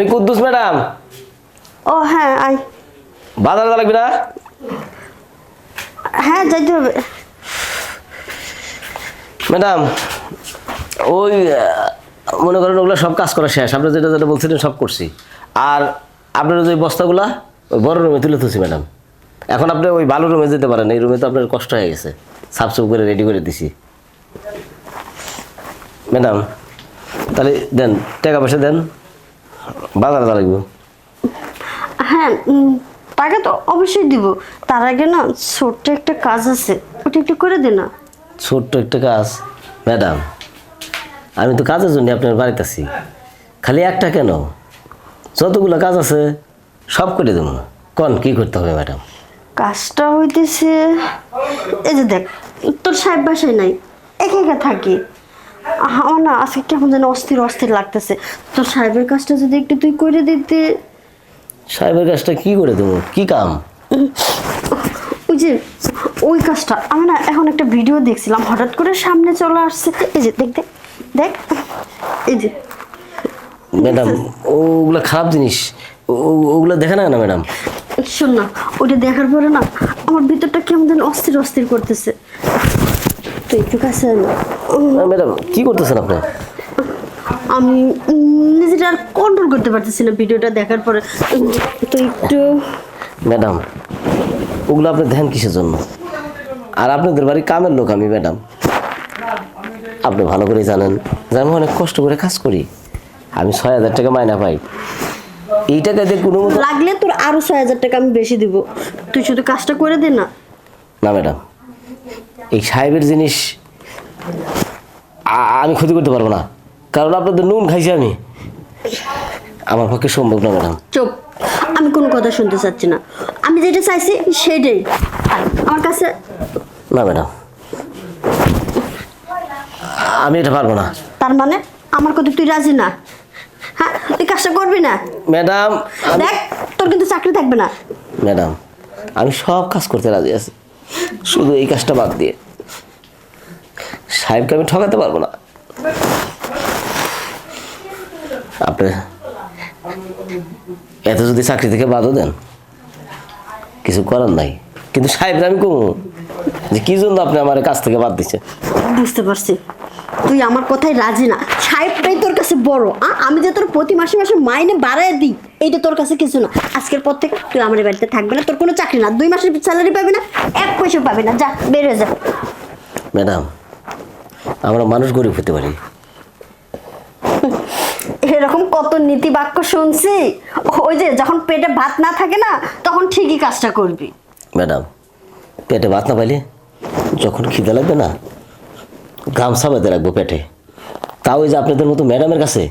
আমি কুদ্দুস ম্যাডাম। ও হ্যাঁ আই বাজার লাগবে না? হ্যাঁ যাইতে হবে। ম্যাডাম ওই মনে করেন ওগুলো সব কাজ করা শেষ। আপনি যেটা যেটা বলছিলেন সব করছি। আর আপনার যে বস্তাগুলা ওই বড় রুমে তুলে তুলছি ম্যাডাম। এখন আপনি ওই ভালো রুমে যেতে পারেন এই রুমে তো আপনার কষ্ট হয়ে গেছে। সাফ করে রেডি করে দিছি। ম্যাডাম তাহলে দেন টাকা পয়সা দেন। বাজার যা লাগবে। হ্যাঁ টাকা তো অবশ্যই দিব। তার আগে না ছোট্ট একটা কাজ আছে। ওটা একটু করে দে না। ছোট্ট একটা কাজ? ম্যাডাম আমি তো কাজের জন্য আপনার বাড়িতে আছি। খালি একটা কেন? যতগুলো কাজ আছে সব করে দেবো। কন কি করতে হবে ম্যাডাম? কাজটা হইতেছে এই যে দেখ তোর সাহেব বাসায় নাই। একা একা থাকি। আমার না আজকে কেমন যেন অস্থির অস্থির লাগতেছে। তোর সাহেবের কাজটা যদি একটু তুই করে দিতে। সাহেবের কাজটা কি করে দেবো? কি কাম? ওই যে ওই কাজটা। আমি না এখন একটা ভিডিও দেখছিলাম হঠাৎ করে সামনে চলে আসছে। এই যে দেখ দেখ দেখ। এই যে। ম্যাডাম ওগুলো খারাপ জিনিস। ওগুলো দেখে না না ম্যাডাম? শোন না ওটা দেখার পরে না আমার ভিতরটা কেমন যেন অস্থির অস্থির করতেছে। তো একটু কাছে না। ম্যাডাম কি করতেছেন আপনি? আমি নিজেটা আর কন্ট্রোল করতে পারতেছি না ভিডিওটা দেখার পরে। তো একটু ম্যাডাম ওগুলো আপনি ধ্যান কিসের জন্য? আর আপনাদের বাড়ি কামের লোক আমি ম্যাডাম। আপনি ভালো করে জানেন যে আমি অনেক কষ্ট করে কাজ করি। আমি ছয় হাজার টাকা মাইনা পাই। এই টাকা দিয়ে কোনো লাগলে তোর আরও ছয় হাজার টাকা আমি বেশি দিব। তুই শুধু কাজটা করে দে না। না ম্যাডাম। এই সাহেবের জিনিস আমি ক্ষতি করতে পারব না। কারণ আপনাদের নুন খাইছি আমি। আমার পক্ষে সম্ভব না ম্যাডাম। চুপ। আমি কোনো কথা শুনতে চাচ্ছি না। আমি যেটা চাইছি সেটাই। আমার কাছে না ম্যাডাম। আমি এটা পারব না। তার মানে আমার কথা তুই রাজি না? হ্যাঁ তুই কাজটা করবি না? ম্যাডাম দেখ তোর কিন্তু চাকরি থাকবে না। ম্যাডাম আমি সব কাজ করতে রাজি আছি। শুধু এই কাজটা বাদ দিয়ে। সাহেবকে আমি ঠকাতে পারব না। আপনি এত যদি চাকরি থেকে বাদও দেন কিছু করার নাই। কিন্তু সাহেবরা আমি কমু। যে কি জন্য আপনি আমার কাছ থেকে বাদ দিচ্ছেন? বুঝতে পারছি। তুই আমার কথায় রাজি না। সাহেবটাই তোর কাছে বড়? আমি যে তোর প্রতি মাসে মাসে মাইনে বাড়ায় দিই এইটা তোর কাছে কিছু না। আজকের পর থেকে তুই আমার বাড়িতে থাকবে না তোর কোনো চাকরি না। দুই মাসের স্যালারি পাবি না এক পয়সা পাবি না। যা বের হয়ে যা। ম্যাডাম আমরা মানুষ গরিব হতে পারি। এরকম কত নীতি বাক্য শুনছি। ওই যে যখন পেটে ভাত না থাকে না তখন ঠিকই কাজটা করবি। ম্যাডাম পেটে ভাত না পাইলে যখন খিদে লাগবে না গামছা বেঁধে রাখব পেটে। তাও ওই যে আপনাদের মতো ম্যাডামের কাছে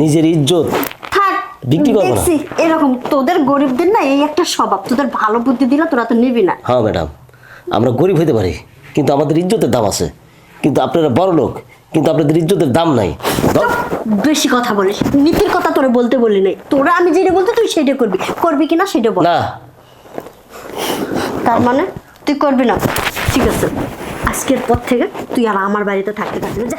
নিজের ইজ্জত বিক্রি করব না। এরকম তোদের গরিবদের না এই একটা স্বভাব তোদের ভালো বুদ্ধি দিলে তোরা তো নিবি না। হ্যাঁ ম্যাডাম আমরা গরিব হতে পারি কিন্তু আমাদের ইজ্জতের দাম আছে। কিন্তু আপনারা বড় লোক কিন্তু আপনাদের ইজ্জতের দাম নাই। বেশি কথা বলিস। নীতির কথা তোরে বলতে বলি নাই। তোরা আমি যেটা বলতে তুই সেটা করবি। করবি কিনা সেটা বল। না। তার মানে তুই করবি না। ঠিক আছে। আজকের পর থেকে তুই আর আমার বাড়িতে থাকতে থাকবি না। যা।